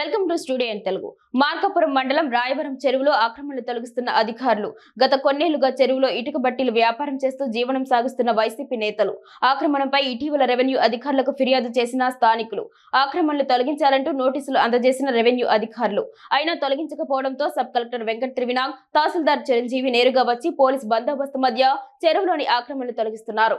Welcome to studio in Telugu. Markapuram మండలం రాయవరం చెరువులో ఆక్రమణలు తొలగిస్తున్న అధికారులు గత కొన్నేళ్ళుగా చెరువులో ఇటుక బట్టీలు వ్యాపారం చేస్తూ జీవనం సాగిస్తున్న వైసీపీ నేతలు ఆక్రమణపై ఇటీవల రెవెన్యూ అధికారులకు ఫిర్యాదు చేసిన స్థానికులు. ఆక్రమణలు తొలగించాలంటూ నోటీసులు అందజేసిన రెవెన్యూ అధికారులు. అయినా తొలగించకపోవడంతో సబ్ కలెక్టర్ వెంకట త్రివినాగ్ తహసీల్దార్ చిరంజీవి నేరుగా వచ్చి పోలీస్ బందోబస్తు మధ్య చెరువులోని ఆక్రమణలు తొలగిస్తున్నారు.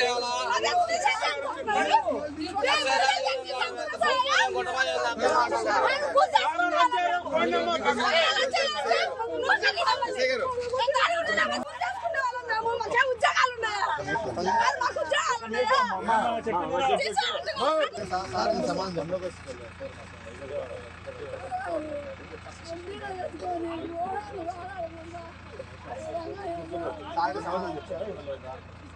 తీసేయాలా సమాజంలో సమాజం చెప్తారు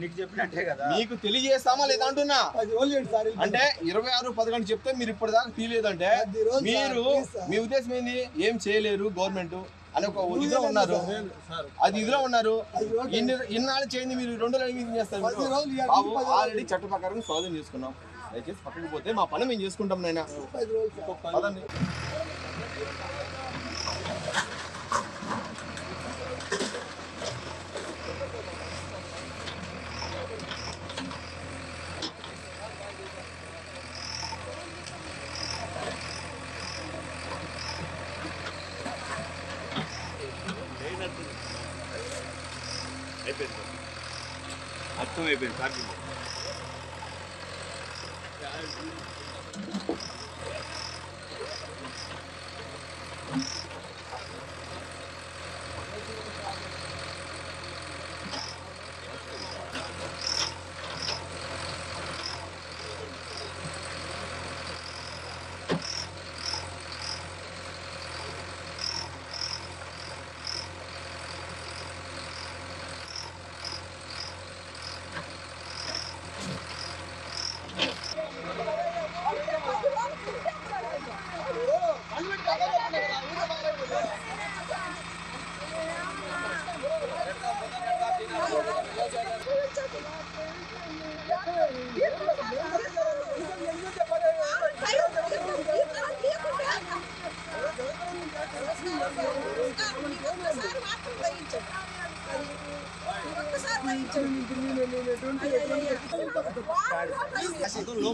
నీకు చెప్పినట్టే కదా తెలియజేస్తామా లేదా అంటున్నా? అంటే ఇరవై ఆరు పదకొండు చెప్తే మీరు ఇప్పటిదాకా తీయలేదంటే పది రోజులు మీరు. మీ ఉద్దేశం ఏంది ఏం చేయలేరు గవర్నమెంట్ అని ఒక ఇదిలో ఉన్నారు అది ఇదిలో ఉన్నారు ఇన్ని ఇన్నాళ్ళు చేయండి మీరు రెండు చేస్తారు. ఆల్రెడీ చట్ట ప్రకారం స్వాధీనం చేసుకున్నాం దయచేసి పక్కకు పోతే మా పని మేము చేసుకుంటాం నాయన. పది రోజులు అర్థం అయిపోయింది సార్ casa.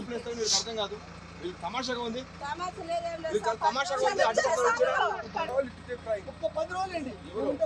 వేస్తే మీకు అర్థం కాదు వీళ్ళు తమాషాగా ఉంది. తమాషాగా ఉంది పది రోజులు అండి. ఉంటే